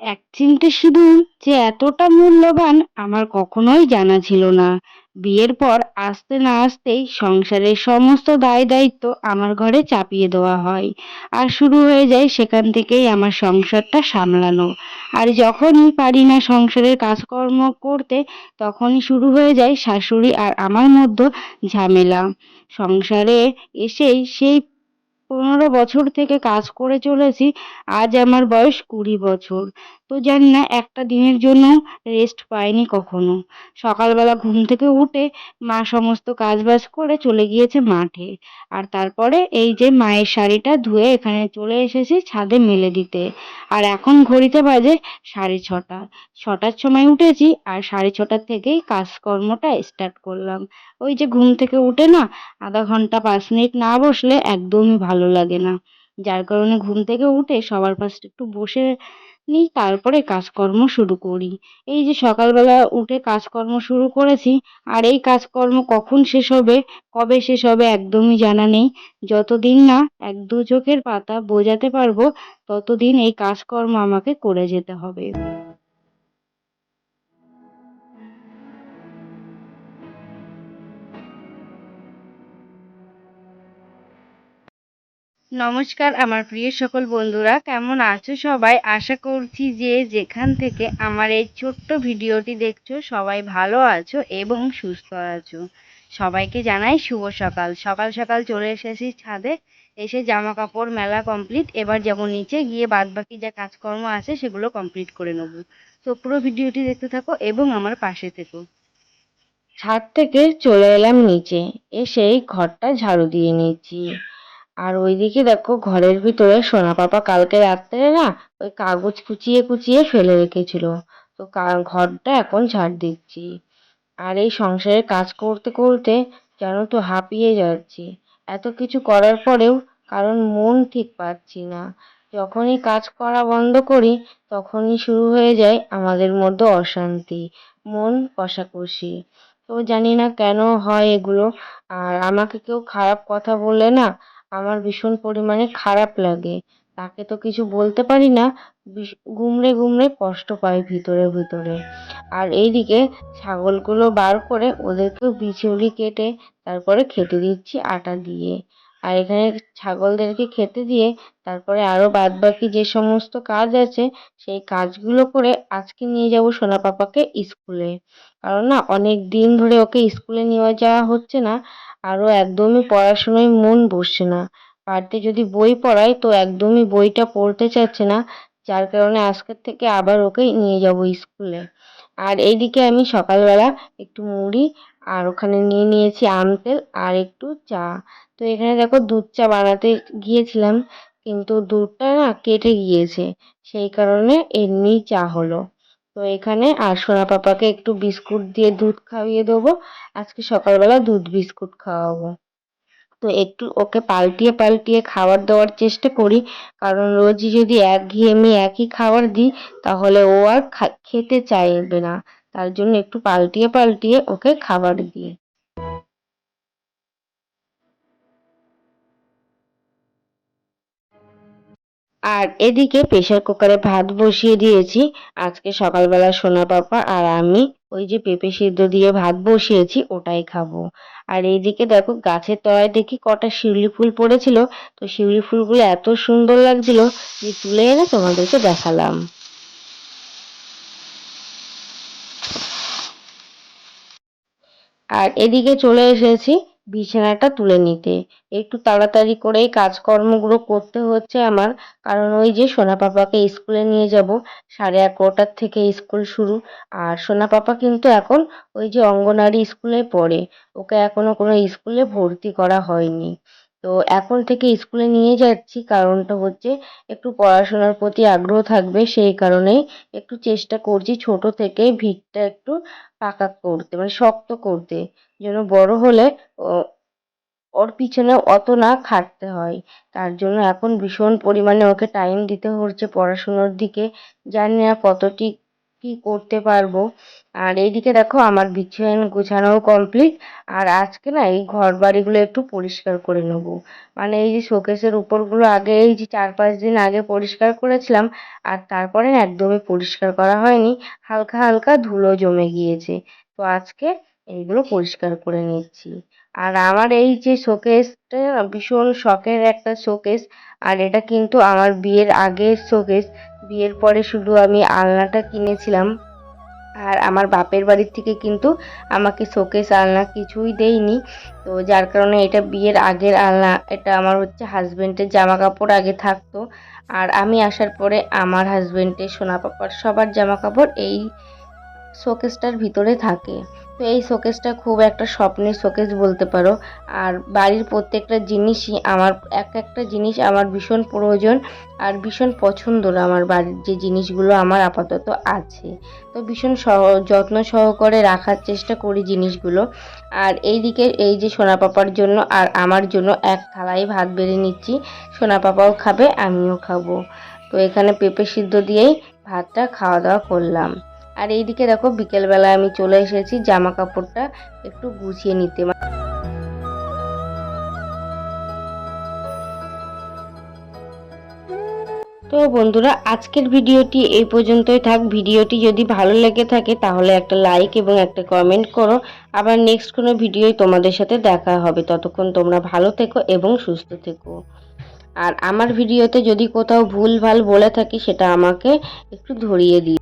এক চিমটে সিঁদুর যে এতটা মূল্যবান আমার কখনোই জানা ছিল না। বিয়ের পর আসতে না আসতেই সংসারের সমস্ত দায় দায়িত্ব আমার ঘরে চাপিয়ে দেওয়া হয় আর শুরু হয়ে যায় সেখান থেকেই আমার সংসারটা সামলানো। আর যখনই পারি না সংসারের কাজকর্ম করতে, তখনই শুরু হয়ে যায় শাশুড়ি আর আমার মধ্যে ঝামেলা। সংসারে এসেই সেই পনেরো বছর থেকে কাজ করে চলেছি। আজ আমার বয়স কুড়ি বছর। তো জানি না, একটা দিনের জন্য রেস্ট পাইনি কখনো। সকালবেলা ঘুম থেকে উঠে মা সমস্ত কাজ বাজ করে চলে গিয়েছে মাঠে। আর তারপরে এই যে মায়ের শাড়িটা ধুয়ে এখানে চলে এসেছি ছাদে মেলে দিতে। আর এখন ঘড়িতে বাজে সাড়ে ছটা। ছটার সময় উঠেছি আর সাড়ে ছটার থেকেই কাজকর্মটা স্টার্ট করলাম। ওই যে ঘুম থেকে উঠে না আধা ঘণ্টা পাঁচ মিনিট না বসলে একদমই ভালো লাগে না। যার কারণে ঘুম থেকে উঠে সবার ফার্স্ট একটু বসে নিই তারপরে কাজকর্ম শুরু করি। এই যে সকালবেলা উঠে কাজকর্ম শুরু করেছি, আর এই কাজকর্ম কখন শেষ হবে, কবে শেষ হবে একদমই জানা নেই। যতদিন না এক দু চোখের পাতা বোঝাতে পারব, ততদিন এই কাজকর্ম আমাকে করে যেতে হবে। নমস্কার, আমার প্রিয় সকল বন্ধুরা, কেমন আছো সবাই? আশা করছি যে যেখান থেকে আমার এই ছোট্ট ভিডিওটি দেখছ, সবাই ভালো আছো এবং সুস্থ আছো। সবাইকে জানাই শুভ সকাল। সকাল সকাল চলে এসেছি ছাদে, এসে জামা কাপড় মেলা কমপ্লিট এবার যাব নিচে গিয়ে বাদ বাকি যা কাজকর্ম আছে সেগুলো কমপ্লিট করে নেব। তো পুরো ভিডিওটি দেখতে থাকো এবং আমার পাশে থেকো। ছাদ থেকে চলে এলাম নিচে এসেই ঘরটা ঝাড়ু দিয়ে নিচ্ছি আর ওইদিকে দেখো ঘরের ভিতরে সোনা পাপা কালকে রাত্রে না ওই কাগজ কুচিয়ে কুচিয়ে ফেলে রেখেছিল। তো ঘরটা এখন ঝাড় দিচ্ছি। আর এই সংসারের কাজ করতে করতে যেন তো হাঁপিয়ে যাচ্ছি। এত কিছু করার পরেও কারণ মন ঠিক পাচ্ছি না। যখনই কাজ করা বন্ধ করি, তখনই শুরু হয়ে যায় আমাদের মধ্যে অশান্তি, মন কষাকষি। তো জানি না কেন হয় এগুলো। আর আমাকে কেউ খারাপ কথা বললে না আমার ভীষণ পরিমাণে খারাপ লাগে। তাকে তো কিছু বলতে পারি না গুমড়ে গুমড়ে কষ্ট পাই ভিতরে ভিতরে। আর এইদিকে ছাগলগুলো বার করে ওদেরকেও বিচুলি কেটে তারপরে খেতে দিচ্ছি আটা দিয়ে। আর এখানে ছাগলদেরকে খেতে দিয়ে তারপরে আরও বাদ বাকি যে সমস্ত কাজ আছে, সেই কাজগুলো করে আজকে নিয়ে যাব সোনা পাপাকে স্কুলে। কারণ না, অনেক দিন ধরে ওকে স্কুলে নিয়ে যাওয়া হচ্ছে না। আরও একদমই পড়াশোনায় মন বসছে না। বাড়িতে যদি বই পড়াই তো একদমই বইটা পড়তে চাচ্ছে না, যার কারণে আজকের থেকে আবার ওকে নিয়ে যাব স্কুলে। আর এইদিকে আমি সকালবেলা একটু মুড়ি আর ওখানে নিয়ে নিয়েছি আম তেল আর একটু চা। তো এখানে দেখো দুধ চা বানাতে গিয়েছিলাম, কিন্তু দুধটা না কেটে গিয়েছে, সেই কারণে এমনি চা হলো। তো এখানে আর সোনা পাপাকে একটু বিস্কুট দিয়ে দুধ খাইয়ে দেবো। আজকে সকালবেলা দুধ বিস্কুট খাওয়াবো। তো একটু ওকে পাল্টিয়ে পাল্টিয়ে খাবার দেওয়ার চেষ্টা করি, কারণ রোজই যদি এক একঘেয়েমি একই খাবার দিই, তাহলে ও আর খেতে চাইবে না। তার জন্য একটু পাল্টিয়ে পাল্টিয়ে ওকে খাবার দিই। আর এদিকে প্রেশার কুকারে ভাত বসিয়ে দিয়েছি। আজকে সকালবেলা সোনা পাপা আর আমি ওই যে পেঁপে সিদ্ধ দিয়ে ভাত বসিয়েছি, ওটাই খাব। আর এইদিকে দেখো গাছের তলায় দেখি কটা শিউলি ফুল পড়েছিল। তো শিউলি ফুলগুলো এত সুন্দর লাগছিল যে তুলে এনে তোমাদেরকে দেখালাম। আর এদিকে চলে এসেছি বিছানাটা তুলে নিতে। একটু তাড়াতাড়ি করেই কাজকর্মগুলো করতে হচ্ছে আমার। কারণ ওই যে সোনা পাপাকে স্কুলে নিয়ে যাব, সাড়ে এগারোটার থেকে স্কুল শুরু। আর সোনা পাপা কিন্তু এখন ওই যে অঙ্গনারী স্কুলে পড়ে। ওকে এখনও কোনো স্কুলে ভর্তি করা হয়নি। তো এখন থেকে স্কুলে নিয়ে যাচ্ছি। কারণটা হচ্ছে একটু পড়াশোনার প্রতি আগ্রহ থাকবে, সেই কারণেই একটু চেষ্টা করছি ছোট থেকে ভিতটা একটু পাকা করতে মানে শক্ত করতে, যেন বড় হলে ওর পিছনে অত না খাটতে হয়। তার জন্য এখন ভীষণ পরিমাণে ওকে টাইম দিতে হচ্ছে পড়াশুনোর দিকে। জানি না কতটি কি করতে পারব? আর এইদিকে দেখো আমার বিছান গোছানো কমপ্লিট আর আজকে না এই ঘর বাড়িগুলো একটু পরিষ্কার করে নেব। মানে এই যে শোকেসের উপরগুলো আগে এই যে চার পাঁচ দিন আগে পরিষ্কার করেছিলাম, আর তারপরে একদমই পরিষ্কার করা হয়নি, হালকা হালকা ধুলো জমে গিয়েছে। তো আজকে এইগুলো পরিষ্কার করে নিচ্ছি। আর আমার এই যে শোকেসটা ভীষণ শখের একটা শোকেস, আর এটা কিন্তু আমার বিয়ের আগের শোকেস বিয়ের পরে শুধু আমি আলনাটা কিনেছিলাম। আর আমার বাপের বাড়ির থেকে কিন্তু আমাকে শোকেস আলনা কিছুই দেয়নি। তো যার কারণে এটা বিয়ের আগের আলনা, এটা আমার হচ্ছে হাজব্যান্ডের জামা কাপড় আগে থাকতো। আর আমি আসার পরে আমার হাজবেন্ডের সোনা পাপার সবার জামা কাপড় এই শোকেসটার ভিতরে থাকে। তো এই শোকেসটা খুব একটা স্বপ্নের শোকেস বলতে পারো। আর বাড়ির প্রত্যেকটা জিনিসই আমার, এক একটা জিনিস আমার ভীষণ প্রয়োজন আর ভীষণ পছন্দর আমার বাড়ির যে জিনিসগুলো আমার আপাতত আছে। তো ভীষণ সহ, যত্ন সহকারে রাখার চেষ্টা করি জিনিসগুলো। আর এই এইদিকে এই যে সোনা পাপার জন্য আর আমার জন্য এক থালায় ভাত বেড়ে নিচ্ছি। সোনা পাপাও খাবে, আমিও খাব। তো এখানে পেঁপে সিদ্ধ দিয়েই ভাতটা খাওয়া দাওয়া করলাম। আর এইদিকে দেখো বিকেলবেলা আমি চলে এসেছি জামা কাপড়টা একটু গুছিয়ে নিতে। তো বন্ধুরা, আজকের ভিডিওটি এই পর্যন্তই থাক। ভিডিওটি যদি ভালো লেগে থাকে তাহলে একটা লাইক এবং একটা কমেন্ট করো। আবার নেক্সট কোনো ভিডিওই তোমাদের সাথে দেখা হবে। ততক্ষণ তোমরা ভালো থেকো এবং সুস্থ থেকো। আর আমার ভিডিওতে যদি কোথাও ভুল ভালো বলে থাকি সেটা আমাকে একটু ধরিয়ে দিও।